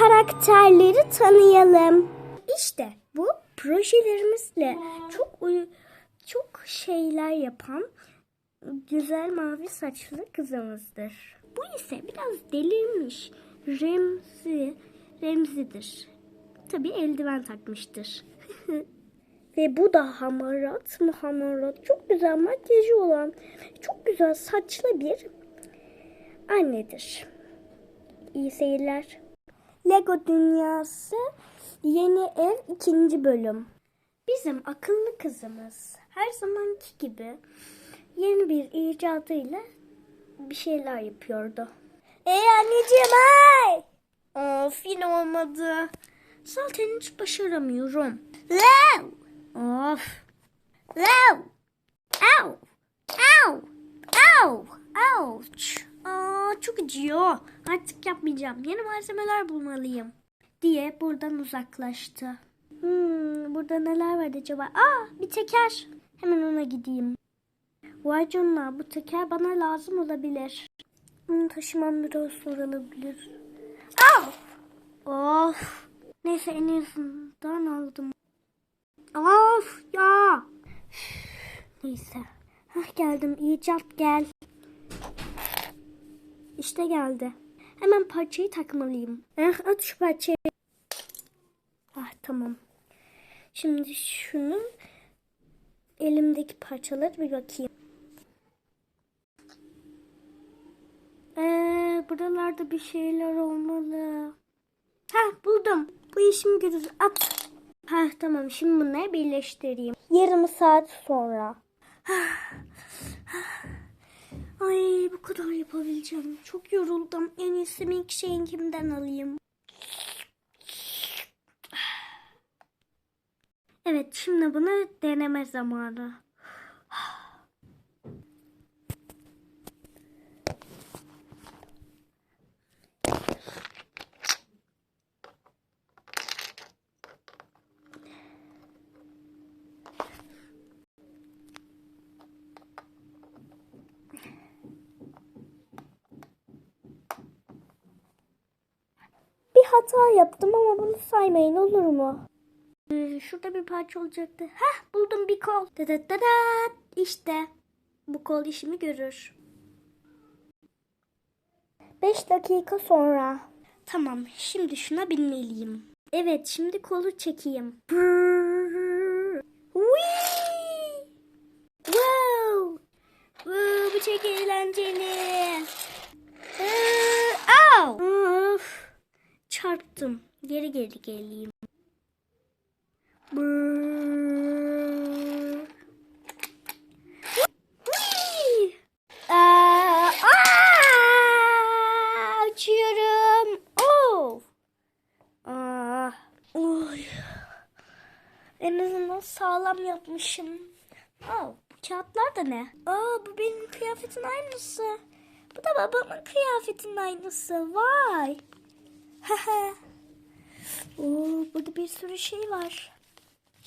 karakterleri tanıyalım. İşte bu projelerimizle çok uy- çok şeyler yapan güzel mavi saçlı kızımızdır. Bu ise biraz delirmiş. Remzi, Remzi'dir. Tabii eldiven takmıştır. Ve bu da hamarat mı hamarat. Çok güzel makyajı olan, çok güzel saçlı bir annedir. İyi seyirler. Lego Dünyası Yeni Ev ikinci bölüm. Bizim akıllı kızımız her zamanki gibi yeni bir icadıyla bir şeyler yapıyordu. Ey anneciğim ay! Of yine olmadı. Zaten hiç başaramıyorum. Wow! Of. Wow! Ow! Ow! Ow! Ouch! Aa, çok acıyor. Artık yapmayacağım. Yeni malzemeler bulmalıyım. Diye buradan uzaklaştı. Hmm, burada neler var acaba? Aa, bir teker. Hemen ona gideyim. Vay canına bu teker bana lazım olabilir. Bunu taşımam biraz zor olabilir. Av! Of! Neyse en azından aldım. Of ya! Neyse. Hah geldim. İcat gel. İşte geldi. Hemen parçayı takmalıyım. Eh, at şu parçayı. Ah tamam. Şimdi şunu elimdeki parçaları bir bakayım. Ee, buralarda bir şeyler olmalı. Ha buldum. Bu işimi görür. At. Ha tamam şimdi bunları birleştireyim. Yarım saat sonra. Ay bu kadar yapabileceğim. Çok yoruldum. En iyisi milkshake'imden alayım. Evet şimdi bunu deneme zamanı. Hata yaptım ama bunu saymayın olur mu? Ee, şurada bir parça olacaktı. Hah buldum bir kol. Dıdıt dıdıt. İşte bu kol işimi görür. Beş dakika sonra. Tamam şimdi şuna binmeliyim. Evet şimdi kolu çekeyim. Brrrr. Whee! Wow! Wow, bu çok eğlenceli. Ee, au! Of! Çarptım. Geri geri geleyim. Brrrr. Whee! Aa, aa, Uçuyorum. Of! Aa, oy. En azından sağlam yapmışım. Aa, bu kağıtlar da ne? Aa, bu benim kıyafetin aynısı. Bu da babamın kıyafetinin aynısı. Vay. Oo, burada bir sürü şey var.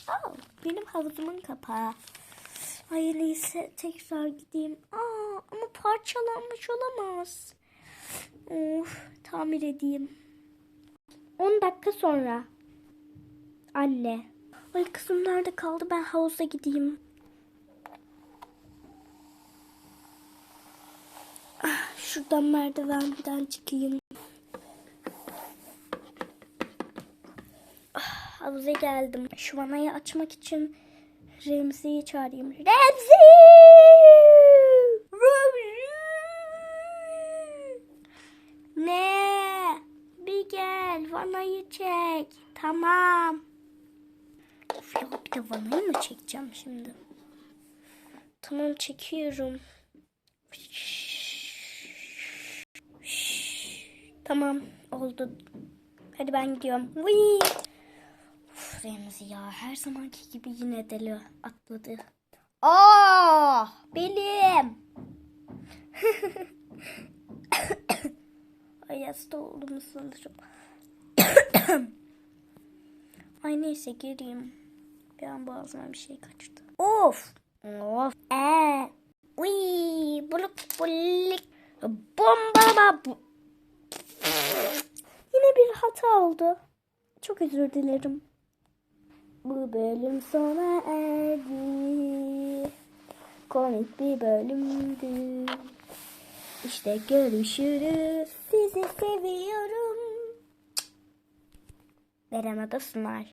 Aa, benim havuzumun kapağı. Ay neyse tekrar gideyim. Aa, ama parçalanmış olamaz. Of, tamir edeyim. 10 dakika sonra. Anne. Ay kızım nerede kaldı? Ben havuza gideyim. Ah, şuradan merdivenden çıkayım. Ah, havuza geldim. Şu vanayı açmak için Remzi'yi çağırayım. Remzi! Remzi! Ne? Bir gel vanayı çek. Tamam. Of ya bir de vanayı mı çekeceğim şimdi? Tamam çekiyorum. Tamam oldu. Hadi ben gidiyorum. Vıy. Remzi ya her zamanki gibi yine deli atladı. Aa benim. Ay hasta oldum sanırım. Ay neyse gireyim. Bir an boğazıma bir şey kaçtı. Of. Of. Ee. Uy. Buluk bulik. Bomba bu. Yine bir hata oldu. Çok özür dilerim. Bu bölüm sona erdi. Komik bir bölümdü. İşte görüşürüz. Sizi seviyorum. Berena'da sunar.